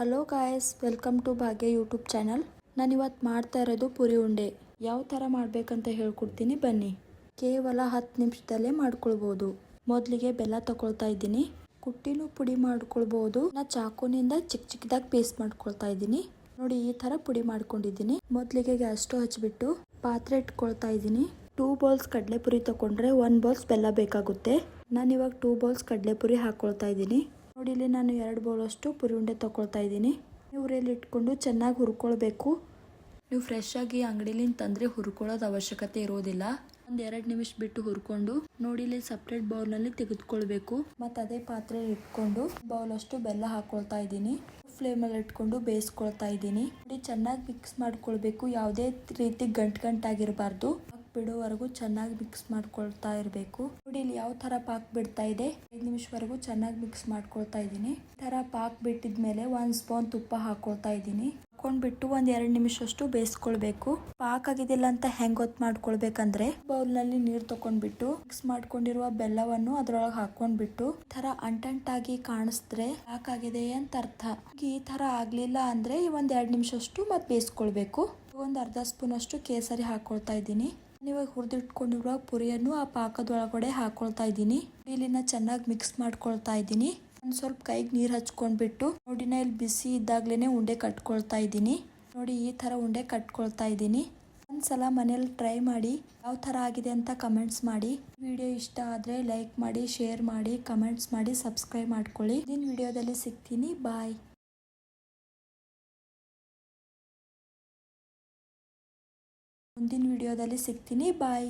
Hello guys welcome to Bhagya YouTube channel ನಾನು ಇವತ್ತು ಮಾಡ್ತಾ ಇರೋದು ಪುರಿ ಉಂಡೆ. ಯಾವ ಥರ ಮಾಡಬೇಕಂತ ಹೇಳ್ಕೊಡ್ತೀನಿ ಬನ್ನಿ. ಕೇವಲ ಹತ್ತು ನಿಮಿಷದಲ್ಲೇ ಮಾಡ್ಕೊಳ್ಬೋದು. ಮೊದಲಿಗೆ ಬೆಲ್ಲ ತಗೊಳ್ತಾ ಇದ್ದೀನಿ. ಕುಟ್ಟಿನೂ ಪುಡಿ ಮಾಡ್ಕೊಳ್ಬೋದು. ನಾ ಚಾಕುನಿಂದ ಚಿಕ್ಕ ಚಿಕ್ಕದಾಗಿ ಪೇಸ್ಟ್ ಮಾಡ್ಕೊಳ್ತಾ ಇದ್ದೀನಿ. ನೋಡಿ ಈ ಥರ ಪುಡಿ ಮಾಡ್ಕೊಂಡಿದ್ದೀನಿ. ಮೊದಲಿಗೆ ಗ್ಯಾಸ್ ಸ್ಟವ್ ಪಾತ್ರೆ ಇಟ್ಕೊಳ್ತಾ ಇದ್ದೀನಿ. ಟೂ ಬೌಲ್ಸ್ ಕಡಲೆಪುರಿ ತಗೊಂಡ್ರೆ ಒನ್ ಬೌಲ್ಸ್ ಬೆಲ್ಲ ಬೇಕಾಗುತ್ತೆ. ನಾನು ಇವಾಗ ಟೂ ಬೌಲ್ಸ್ ಕಡಲೆಪುರಿ ಹಾಕ್ಕೊಳ್ತಾ ಇದ್ದೀನಿ. ನೋಡಿ, ಇಲ್ಲಿ ನಾನು ಎರಡು ಬೌಲಷ್ಟು ಪುರಿ ಉಂಡೆ ತೊಗೊಳ್ತಾ ಇದ್ದೀನಿ. ಉರಿಯಲ್ಲಿ ಇಟ್ಕೊಂಡು ಚೆನ್ನಾಗಿ ಹುರ್ಕೊಳ್ಬೇಕು. ನೀವು ಫ್ರೆಶ್ ಆಗಿ ಅಂಗಡಿಲಿಂದ ತಂದರೆ ಹುರ್ಕೊಳ್ಳೋದು ಅವಶ್ಯಕತೆ ಇರೋದಿಲ್ಲ. ಒಂದು ಎರಡು ನಿಮಿಷ ಬಿಟ್ಟು ಹುರ್ಕೊಂಡು ನೋಡಿ, ಇಲ್ಲಿ ಸಪ್ರೇಟ್ ಬೌಲ್ನಲ್ಲಿ ತೆಗೆದುಕೊಳ್ಬೇಕು. ಮತ್ತು ಅದೇ ಪಾತ್ರೆ ಇಟ್ಕೊಂಡು ಬೌಲಷ್ಟು ಬೆಲ್ಲ ಹಾಕ್ಕೊಳ್ತಾ ಇದ್ದೀನಿ. ಫ್ಲೇಮಲ್ಲಿ ಇಟ್ಕೊಂಡು ಬೇಯಿಸ್ಕೊಳ್ತಾ ಇದ್ದೀನಿ. ನೋಡಿ, ಚೆನ್ನಾಗಿ ಮಿಕ್ಸ್ ಮಾಡ್ಕೊಳ್ಬೇಕು. ಯಾವುದೇ ರೀತಿ ಗಂಟು ಗಂಟಾಗಿರಬಾರ್ದು. ಬಿಡೋವರೆಗೂ ಚೆನ್ನಾಗಿ ಮಿಕ್ಸ್ ಮಾಡ್ಕೊಳ್ತಾ ಇರಬೇಕು. ನೋಡಿ ಇಲ್ಲಿ ಯಾವ ಥರ ಪಾಕ್ ಬಿಡ್ತಾ ಇದೆ. ಐದು ನಿಮಿಷವರೆಗೂ ಚೆನ್ನಾಗಿ ಮಿಕ್ಸ್ ಮಾಡ್ಕೊಳ್ತಾ ಇದ್ದೀನಿ. ಈ ತರ ಪಾಕ್ ಬಿಟ್ಟಿದ್ಮೇಲೆ ಒಂದು ಸ್ಪೂನ್ ತುಪ್ಪ ಹಾಕೊಳ್ತಾ ಇದ್ದೀನಿ. ಹಾಕೊಂಡ್ಬಿಟ್ಟು ಒಂದ್ ಎರಡು ನಿಮಿಷಷ್ಟು ಬೇಯಿಸ್ಕೊಳ್ಬೇಕು. ಪಾಕ್ ಆಗಿದಿಲ್ಲ ಅಂತ ಹೆಂಗ್ ಗೊತ್ತು ಮಾಡ್ಕೊಳ್ಬೇಕಂದ್ರೆ ಬೌಲ್ನಲ್ಲಿ ನೀರು ತಕೊಂಡ್ಬಿಟ್ಟು ಮಿಕ್ಸ್ ಮಾಡ್ಕೊಂಡಿರುವ ಬೆಲ್ಲವನ್ನು ಅದ್ರೊಳಗೆ ಹಾಕೊಂಡ್ಬಿಟ್ಟು ತರ ಅಂಟಂಟಾಗಿ ಕಾಣಿಸಿದ್ರೆ ಪಾಕ್ ಆಗಿದೆ ಅಂತ ಅರ್ಥ. ಈ ತರ ಆಗ್ಲಿಲ್ಲ ಅಂದ್ರೆ ಒಂದ್ ಎರಡು ನಿಮಿಷಷ್ಟು ಮತ್ತೆ ಬೇಯಿಸ್ಕೊಳ್ಬೇಕು. ಒಂದು ಅರ್ಧ ಸ್ಪೂನ್ ಅಷ್ಟು ಕೇಸರಿ ಹಾಕೊಳ್ತಾ ಇದ್ದೀನಿ. ಇವಾಗ ಹುರಿದಿಟ್ಕೊಂಡಿರುವ ಪುರಿಯನ್ನು ಆ ಪಾಕದೊಳಗಡೆ ಹಾಕೊಳ್ತಾ ಇದ್ದೀನಿ. ಇಲ್ಲಿನ ಚೆನ್ನಾಗಿ ಮಿಕ್ಸ್ ಮಾಡ್ಕೊಳ್ತಾ ಇದ್ದೀನಿ. ಒಂದು ಸ್ವಲ್ಪ ಕೈಗೆ ನೀರು ಹಚ್ಕೊಂಡ್ಬಿಟ್ಟು ನೋಡಿನ ಇಲ್ಲಿ ಬಿಸಿ ಇದ್ದಾಗ್ಲೇ ಉಂಡೆ ಕಟ್ಕೊಳ್ತಾ ಇದ್ದೀನಿ. ನೋಡಿ ಈ ಥರ ಉಂಡೆ ಕಟ್ಕೊಳ್ತಾ ಇದ್ದೀನಿ. ಒಂದ್ಸಲ ಮನೇಲಿ ಟ್ರೈ ಮಾಡಿ ಯಾವ ಥರ ಆಗಿದೆ ಅಂತ ಕಮೆಂಟ್ಸ್ ಮಾಡಿ. ವಿಡಿಯೋ ಇಷ್ಟ ಆದರೆ ಲೈಕ್ ಮಾಡಿ ಶೇರ್ ಮಾಡಿ ಕಮೆಂಟ್ಸ್ ಮಾಡಿ ಸಬ್ಸ್ಕ್ರೈಬ್ ಮಾಡ್ಕೊಳ್ಳಿ. ಇದನ್ನ ವಿಡಿಯೋದಲ್ಲಿ ಸಿಗ್ತೀನಿ. ಬಾಯ್ ಮುಂದಿನ ವಿಡಿಯೋದಲ್ಲಿ ಸಿಗ್ತೀನಿ. ಬಾಯ್.